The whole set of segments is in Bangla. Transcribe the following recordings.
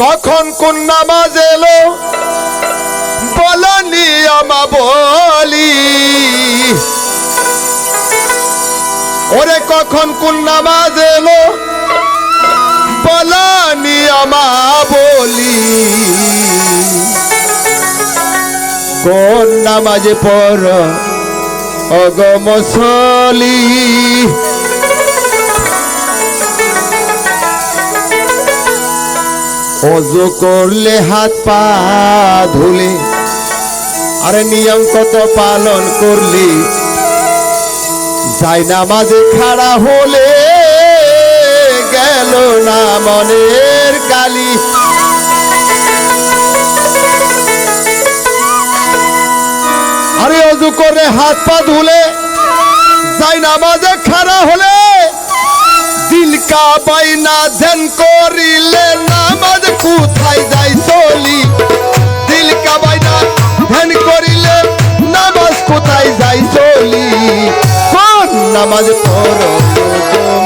কখন কোন নামাজ এলো? বলনি আমা বলি। ওরে কখন কোন নামাজ এলো? বলনি আমা বলি। কোন নামাজে পর অগমসলি অজু করলে হাত পা ধুলে। আরে নিয়ম কত পালন করলি? যাই নামাজে খাড়া হলে গেল না মনের কালি আরে অজু করে হাত পা ধুলে, যাই নামাজে খাড়া হলে দিল কা বাইনা ধ্যান করিলে নামাজ কোথায় যাই চলি? দিল কা বাইনা ধ্যান করিলে নামাজ কোথায় যাই চলি? কোন নামাজ পড়ো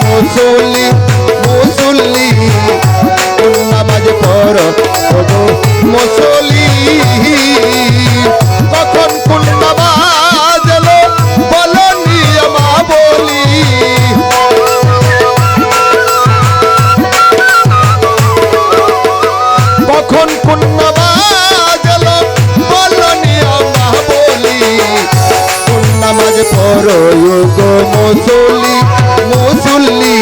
মুসল্লি মুসল্লি? কোন নামাজ পড়ো মুসল্লি? কখন কোন নামাজ গো মুসল্লি মুসল্লি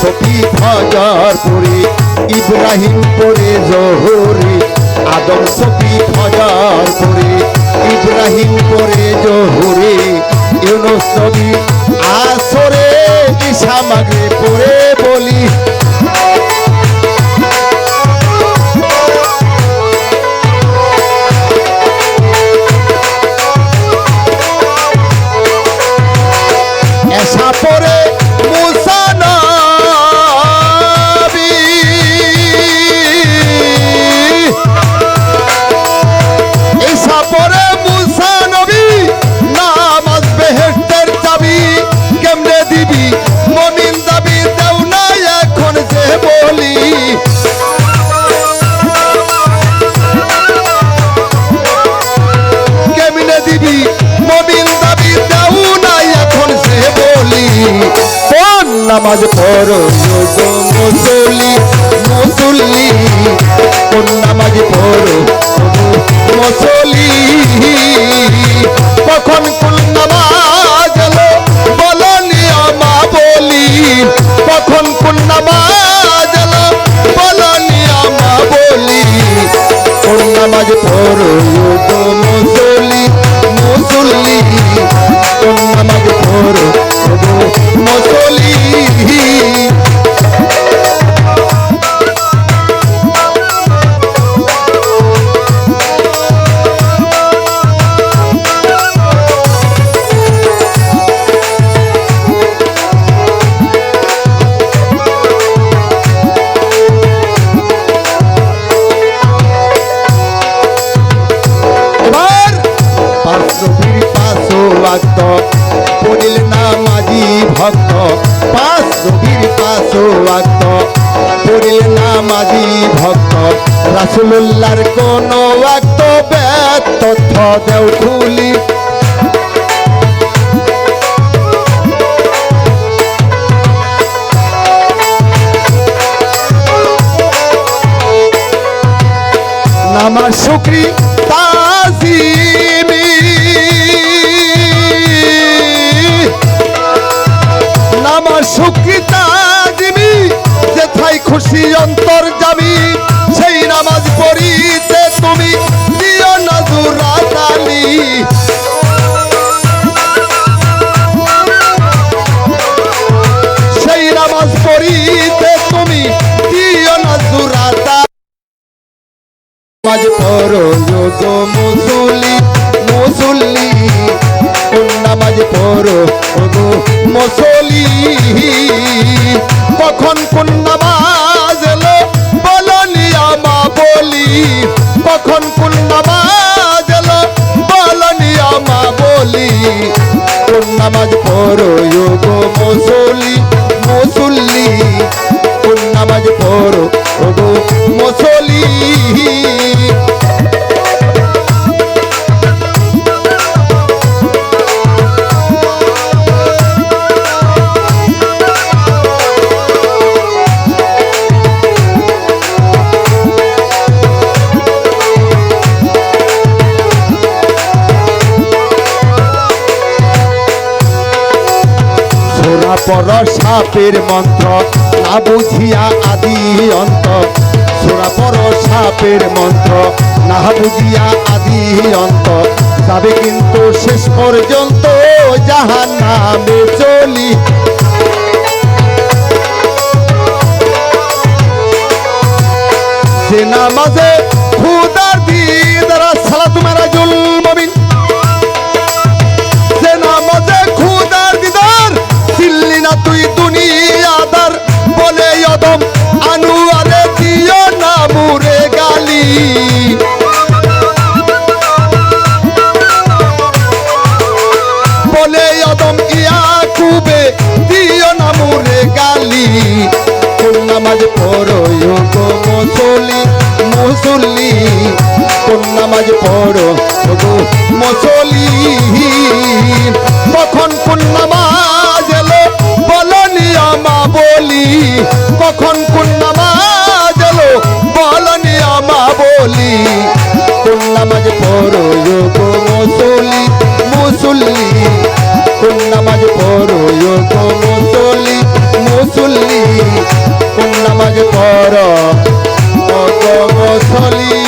সফি ফজর পরে ইব্রাহিম পরে জহুরি আদম সফি ফজর পরে। নামাজ পড়ো গো নবীর পড়িল না মাঝি ভক্ত রাসুলুল্লাহর কোন ওয়াক্ত বেদ তথ্য দেও খুলি। নামার শুক্রি, তাজিমি। নামার শুক্রি তাজিমি যেথায় খুশি অন্তর যাবি সেই নামাজ পড়িতে পড়ো গো মুসল্লি কখন কোন নামাজ এলো, বলো নিয়ামা বলি। কখন কোন নামাজ এলো, বলো বলি। কোন নামাজ পড়ো গো মুসল্লি মুসল্লি কোন নামাজ পড়ো গো মুসল্লি পর সাপের মন্ত্র, না বুঝিয়া আদি অন্ত। সোনা পর সাপের মন্ত্র, না বুঝিয়া আদি অন্ত। যাবে কিন্তু শেষ পর্যন্ত জাহান নামে চলি। সে নামাজে মুসলি মুসল্লি, কোন নামাজ পড়ো? গো মুসলি কখন কোন নামাজ এলো? বলো নিয়ামা বলি। কখন কোন নামাজ এলো? বলো নিয়ামা বলি। কোন নামাজ পড়ো? গো মুসলি মুসল্লি, কোন নামাজ পড়ো? গো মুসল্লি মুসল্লি, কোন নামাজ পড়ো? কবসলী